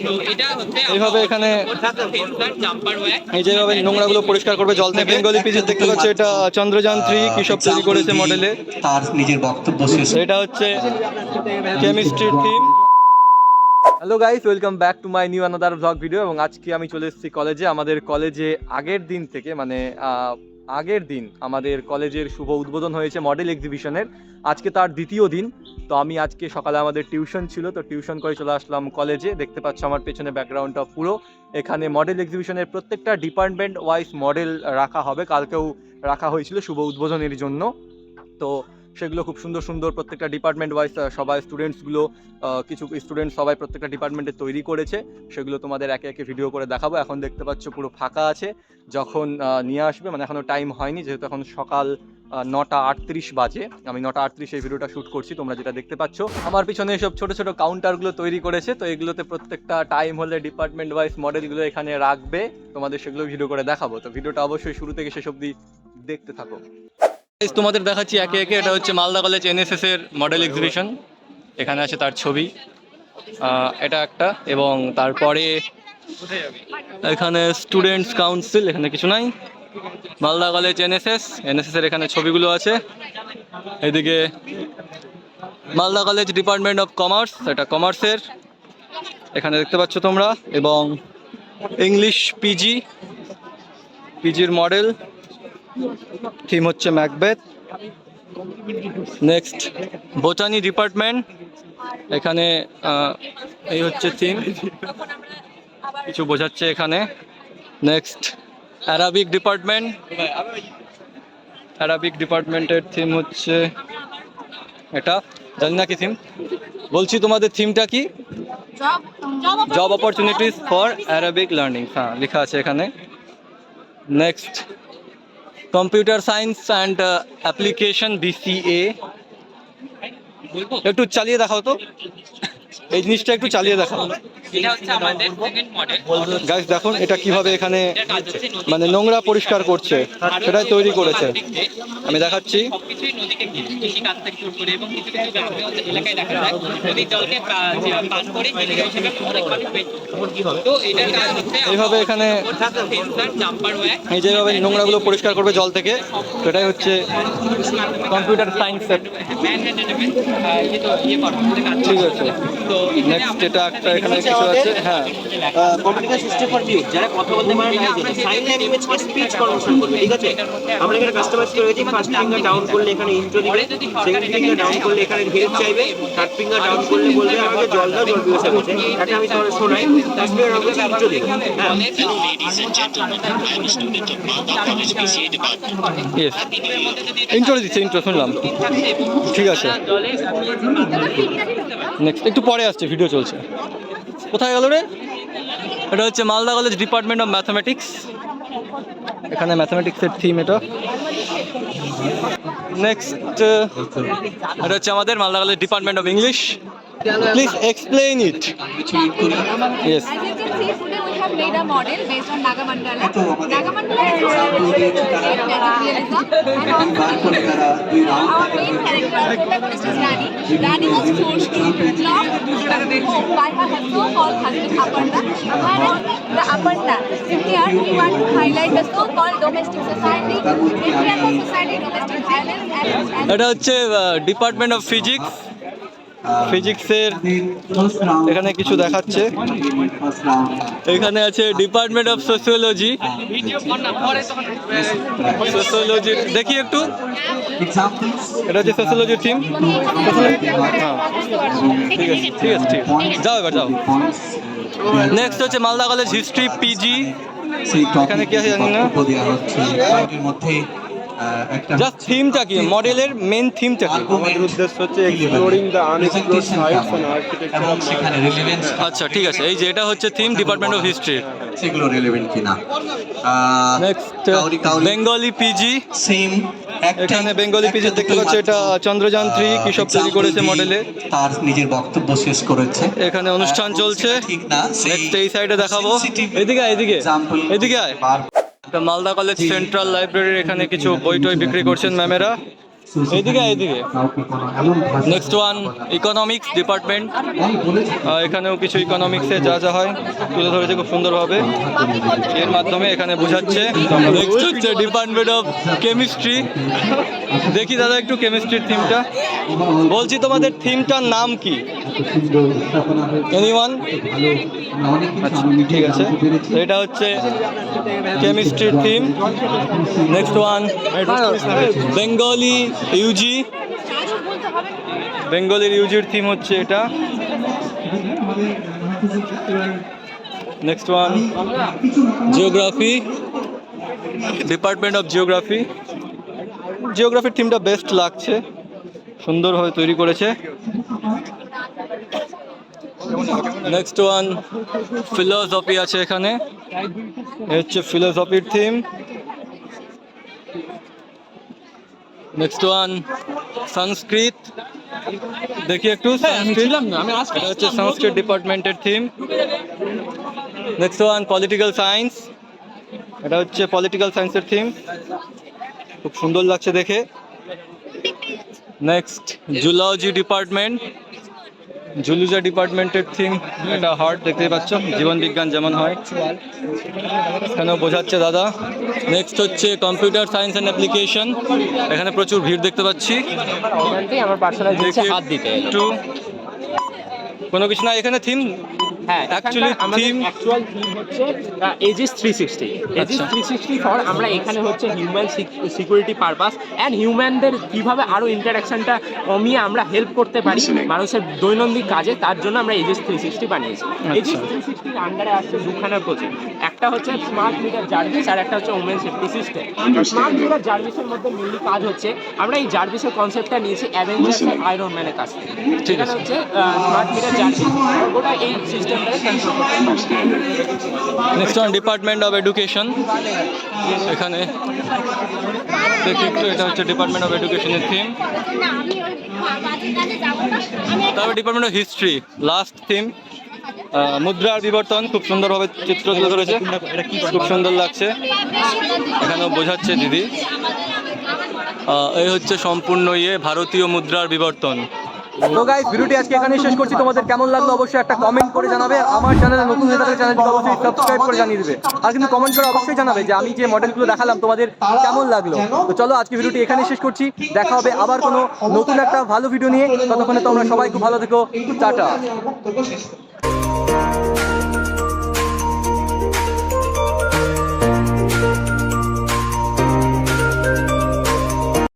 তো এটা হচ্ছে এইভাবে এখানে এই যেভাবে নোংরাগুলো পরিষ্কার করবে জল থেকে। বেঙ্গলি পিজে দেখতে পাচ্ছ এটা চন্দ্রযান থ্রি কি সব তৈরি করেছে মডেলে তার নিজের বক্তব্য এটা হচ্ছে theme hello guys welcome back to my new another vlog video এবং আজকে আমি চলে এসেছি কলেজে আমাদের কলেজে আগের দিন থেকে মানে আহ, আগের দিন আমাদের কলেজের শুভ উদ্বোধন হয়েছে মডেল এক্সিবিশনের আজকে তার দ্বিতীয় দিন। তো আমি আজকে সকালে আমাদের টিউশন ছিল, তো টিউশন করে চলে আসলাম কলেজে। দেখতে পাচ্ছ আমার পেছনে ব্যাকগ্রাউন্ডটা পুরো। এখানে মডেল এক্সিবিশনের প্রত্যেকটা ডিপার্টমেন্ট ওয়াইজ মডেল রাখা হবে। কালকেও রাখা হয়েছিল শুভ উদ্বোধনের জন্য। তো সেগুলো খুব সুন্দর সুন্দর প্রত্যেকটা ডিপার্টমেন্ট ওয়াইজ সবাই স্টুডেন্টসগুলো কিছু স্টুডেন্ট সবাই প্রত্যেকটা ডিপার্টমেন্টে তৈরি করেছে। সেগুলো তোমাদের একে একে ভিডিও করে দেখাবো। এখন দেখতে পাচ্ছ পুরো ফাঁকা আছে। যখন নিয়ে আসবে মানে এখনও টাইম হয়নি, যেহেতু এখন সকাল নটা আটত্রিশ বাজে। আমি নটা আটত্রিশ এই ভিডিওটা শ্যুট করছি, তোমরা যেটা দেখতে পাচ্ছ। আমার পিছনে সব ছোট ছোট কাউন্টারগুলো তৈরি করেছে, তো এগুলোতে প্রত্যেকটা টাইম হলে ডিপার্টমেন্ট ওয়াইজ মডেলগুলো এখানে রাখবে। তোমাদের সেগুলো ভিডিও করে দেখাবো। তো ভিডিওটা অবশ্যই শুরু থেকে শেষ অবধি দেখতে থাকো। তোমাদের দেখাচ্ছি একে একে। এটা হচ্ছে মালদা কলেজ এনএসএস এর মডেল এক্সিবিশন এখানে আছে তার ছবি এটা একটা। এবং তারপরে এখানে স্টুডেন্টস কাউন্সিল এখানে কিছু নাই। মালদা কলেজ এনএসএস এনএসএস এর এখানে ছবিগুলো আছে। এদিকে Malda college department of commerce এটা কমার্সের এখানে দেখতে পাচ্ছ তোমরা। এবং ইংলিশ পিজি পিজির মডেল থিম হচ্ছে ম্যাকবেথ নেক্সট বোটানি ডিপার্টমেন্ট এখানে এই হচ্ছে থিম কিছু বোঝাচ্ছে এখানে। নেক্সট অ্যারাবিক ডিপার্টমেন্ট অ্যারাবিক ডিপার্টমেন্টের থিম হচ্ছে এটা। জানি না কি থিম বলছি তোমাদের থিমটা কি? Job opportunities for Arabic learning হ্যাঁ লেখা আছে এখানে। Next computer science and application BCA একটু চালিয়ে দেখাও তো। এই জিনিসটা একটু চালিয়ে দেখাও। গাইস দেখুন এটা কীভাবে এখানে মানে নোংরা পরিষ্কার করছে সেটাই তৈরি করেছে। আমি দেখাচ্ছি। এইভাবে এখানে এই যেভাবে নোংরাগুলো পরিষ্কার করবে জল থেকে সেটাই হচ্ছে কম্পিউটার সায়েন্সের ঠিক আছে। নেক্সট এটা একটা এখানে কিছু হ্যাঁ। কমিউনিকেশন সিস্টেম ফর ডিউ যারা কথা বলতে পারে না sign language for speech conversion করবে ঠিক আছে? আমরা এখানে কাস্টমাইজ করে রেখেছি ফার্স্ট ফিঙ্গার ডাউন করলে এখানে ইন্ট্রো দিবে সেকেন্ড ফিঙ্গার ডাউন করলে এখানে হেল্প চাইবে থার্ড ফিঙ্গার ডাউন করলে বলবে আমাকে জল দাও জল পিপাসা করছে এটা আমি তোমার শোনাই লাস্ট ফিঙ্গার ডাউন করলে ইন্ট্রো দিবে হ্যাঁ। ইন্ট্রো দিচ্ছে ইন্ট্রো শুনলাম। ঠিক আছে। নেক্সট একটু পরে আসছে ভিডিও চলছে। কোথায় গেল রে? এটা হচ্ছে Malda college department of mathematics. এখানে ম্যাথামেটিক্সের থিম এটা। নেক্সট এটা হচ্ছে আমাদের Malda college department of English. Please explain it yes As you can see, today we have made a model based on Naga Mandala. Naga Mandala is related to magic realism and also our main character, protagonist is Rani. Rani was forced to lock home by her so-called husband Aparna. Whereas the Aparna, here we want to highlight the so-called domestic society, patriarchal society, domestic violence and, and এটা হচ্ছে department of physics ফিজিক্সের এখানে কিছু দেখাচ্ছে। এখানে আছে department of sociology sociology দেখি একটু। এটা হচ্ছে সোসিওলজির টিম ঠিক আছে ঠিক আছে ঠিক আছে যাও এবার, যাও। নেক্সট হচ্ছে মালদা কলেজ হিস্ট্রি পিজি এখানে কি আছে জানি না। একটা জাস্ট থিমটা কি? মডেলের মেন থিমটা কি? আমাদের উদ্দেশ্য হচ্ছে exploring the unexplored sites and architecture এবং সেখানে রিলেভেন্স আচ্ছা ঠিক আছে। এই যে এটা হচ্ছে থিম ডিপার্টমেন্ট অফ হিস্ট্রি সেগুলো রিলেভেন্ট কিনা? নেক্সট বেঙ্গলি পিজি সেম এখানে বেঙ্গলি পিজি দেখতে পাচ্ছ এটা চন্দ্রযান থ্রি কি তৈরি করেছে মডেলে তার নিজের বক্তব্য শেষ করেছে। এখানে অনুষ্ঠান চলছে। ঠিক না নেক্সট এই সাইডে দেখাবো। এদিকে এদিকে। এদিকে মালদা কলেজ সেন্ট্রাল লাইব্রেরির এখানে কিছু বই টই বিক্রি করছেন ম্যামেরা। এইদিকে এইদিকে। নেক্সট ওয়ান ইকোনমিক্স ডিপার্টমেন্ট এখানেও কিছু ইকোনমিক্সে যা যা হয়, তুলে ধরেছে খুব সুন্দরভাবে। এর মাধ্যমে এখানে বোঝাচ্ছে। নেক্সট হচ্ছে ডিপার্টমেন্ট অফ কেমিস্ট্রি দেখি দাদা একটু কেমিস্ট্রির থিমটা বলছি, তোমাদের থিমটার নাম কি? এনিওয়ান আচ্ছা ঠিক আছে। এটা হচ্ছে কেমিস্ট্রির theme next one Bengali UG বেঙ্গলির ইউজির থিম হচ্ছে এটা। Next one geography department of geography জিওগ্রাফির থিমটা বেস্ট লাগছে। সুন্দরভাবে তৈরি করেছে। নেক্সট ওয়ান ফিলোসফি আছে এখানে। হচ্ছে ফিলোসফির থিম নেক্সট ওয়ান সংস্কৃত দেখি একটু না এটা হচ্ছে সংস্কৃত ডিপার্টমেন্টের theme next one political science এটা হচ্ছে পলিটিক্যাল সায়েন্সের থিম খুব সুন্দর লাগছে দেখে। নেক্সট জুলজি ডিপার্টমেন্ট জুলুজা ডিপার্টমেন্টের থিম এটা হার্ট দেখতেই পাচ্ছ জীবন বিজ্ঞান যেমন হয়। এখানেও বোঝাচ্ছে দাদা। নেক্সট হচ্ছে কম্পিউটার সায়েন্স অ্যান্ড অ্যাপ্লিকেশন এখানে প্রচুর ভিড় দেখতে পাচ্ছি। আমার পার্সোনাল দেখি একটু কোনো কিছু না এখানে থিম হ্যাঁ অ্যাকচুয়াল থিম হচ্ছে এজিস এজিস আচ্ছা। ফর আমরা এখানে হচ্ছে হিউম্যান সিকিউরিটি পারপাস অ্যান্ড হিউম্যানদের কীভাবে আরও ইন্টারাকশনটা কমিয়ে আমরা হেল্প করতে পারি মানুষের দৈনন্দিন কাজে তার জন্য আমরা এজিস থ্রি সিক্সটি বানিয়েছি। এজিস থ্রি সিক্সটির আন্ডারে আসছে দুখানা প্রজেক্ট একটা হচ্ছে স্মার্ট মিটার জার্ভিস আর একটা হচ্ছে women safety system smart meter জার্ভিসের মধ্যে মেনলি কাজ হচ্ছে আমরা এই জার্ভিসের কনসেপ্টটা নিয়েছি অ্যাভেঞ্জার্স আয়রন ম্যানের কাছ থেকে। ঠিক আছে। হচ্ছে স্মার্ট মিটার জার্ভিস গোটা এই পারি next one department of education এখানে দেখি একটু, এটা হচ্ছে ডিপার্টমেন্ট অফ এডুকেশনের থিম তারপর department of history last theme মুদ্রার বিবর্তন, খুব সুন্দরভাবে চিত্র তুলে ধরেছে। খুব সুন্দর লাগছে। এখানেও বোঝাচ্ছে দিদি। এই হচ্ছে সম্পূর্ণ ইয়ে ভারতীয় মুদ্রার বিবর্তন। তো গাইস ভিডিওটি আজকে এখানে শেষ করছি। তোমাদের কেমন লাগল অবশ্যই একটা কমেন্ট করে জানাবে। আমার চ্যানেলে নতুন হয়ে থাকলে চ্যানেলটি অবশ্যই সাবস্ক্রাইব করে জানিয়ে দেবে। আর কিন্তু কমেন্ট করে অবশ্যই জানাবে যে আমি যে মডেলগুলো দেখালাম, তোমাদের কেমন লাগল? তো চলো, আজকে ভিডিওটি এখানে শেষ করছি। দেখা হবে আবার কোনো নতুন একটা ভালো ভিডিও নিয়ে। ততক্ষণে তোমরা সবাই খুব ভালো থেকো। টাটা।